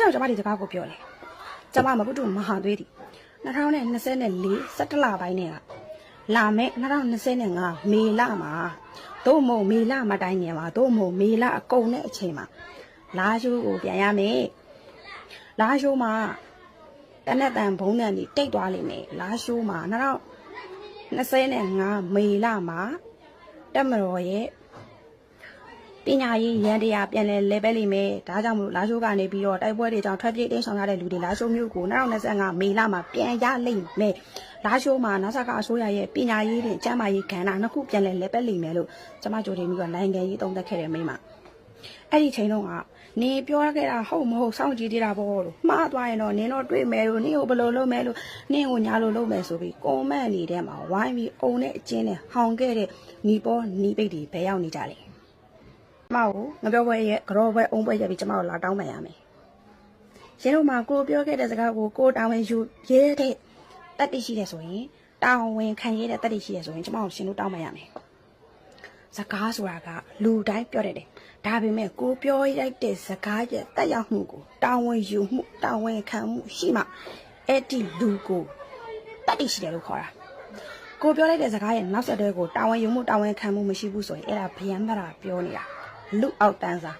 ကြောင့်ကျမဒီစကားကိုပြောလဲကျမမပုတုမဟာသွေးသည်2024 17လပိုင်းနဲ့ကလာမယ့်2025မေလမှာသို့မဟုတ်မေလမတိုင်ခင်မှာသို့မဟုတ်မေလအကုန်တဲ့အချိန်မှာလာရှိုးကိုပြန်ရမယ်လာရှိုးမှာတနက်တန်ဘုံတန်ကြီးတိတ်သွားလိမ့်မယ်လာရှိုးမှာ2025မေလမှာတက်မတော်ရဲ့ ပညာရေးရန်တရားပြန်လဲလဲပဲလိမ့်မယ်ဒါကြောင့်မလို့လာရှိုးကနေပြီးတော့တိုက်ပွဲတွေကြောင့်ထွက်ပြေးတိမ်းဆောင်ရတဲ့လူတွေလာရှိုးမျိုးကို2025မေလမှာပြန်ရလိမ့်မယ်လာရှိုးမှာနာဆာကအစိုးရရဲ့ပညာရေးတွေကျန်းမာရေးကဏ္ဍနှစ်ခုပြန်လဲလဲပဲလိမ့်မယ်လို့ကျွန်မကြိုတင်ပြီးတော့နိုင်ငံရေးသုံးသပ်ခဲ့တယ်မိမအဲ့ဒီချိန်တော့ကနေပြောခဲ့တာဟုတ်မဟုတ်စောင့်ကြည့်သေးတာပေါ့လို့မှားသွားရင်တော့နင်တော့တွေ့မယ်လို့နင်ကိုဘယ်လိုလုပ်မယ်လို့နင်ကိုညာလိုလုပ်မယ်ဆိုပြီးကွန်မန့်နေတဲ့မှာဝိုင်းပြီးအုံနဲ့အချင်းနဲ့ဟောင်ခဲ့တဲ့ညီပေါ်ညီပိတ်တွေဘယ်ရောက်နေကြလဲ မဟုတ်ငပြောပွဲရဲ့ကြောပွဲအုံပွဲရပြီးကျမတို့လာတောင်းပန်ရမယ်ရှင်တို့မှာကိုပြောခဲ့တဲ့စကားကိုကိုတာဝန်ယူရဲတဲ့တက်တိရှိတယ်ဆိုရင်တာဝန်ခံရတဲ့တက်တိရှိတယ်ဆိုရင်ကျမတို့ရှင်တို့တောင်းပန်ရမယ်စကားဆိုတာကလူတိုင်းပြောတတ်တယ်။ဒါပေမဲ့ကိုပြောရိုက်တဲ့စကားရဲ့တက်ရောက်မှုကိုတာဝန်ယူမှုတာဝန်ခံမှုရှိမှအဲ့ဒီလူကိုတတ်သိရှိတယ်လို့ခေါ်တာ။ကိုပြောလိုက်တဲ့စကားရဲ့နောက်ဆက်တွဲကိုတာဝန်ယူမှုတာဝန်ခံမှုမရှိဘူးဆိုရင်အဲ့ဒါဗျံမတာပြောနေတာ လူအောက်တန်းစား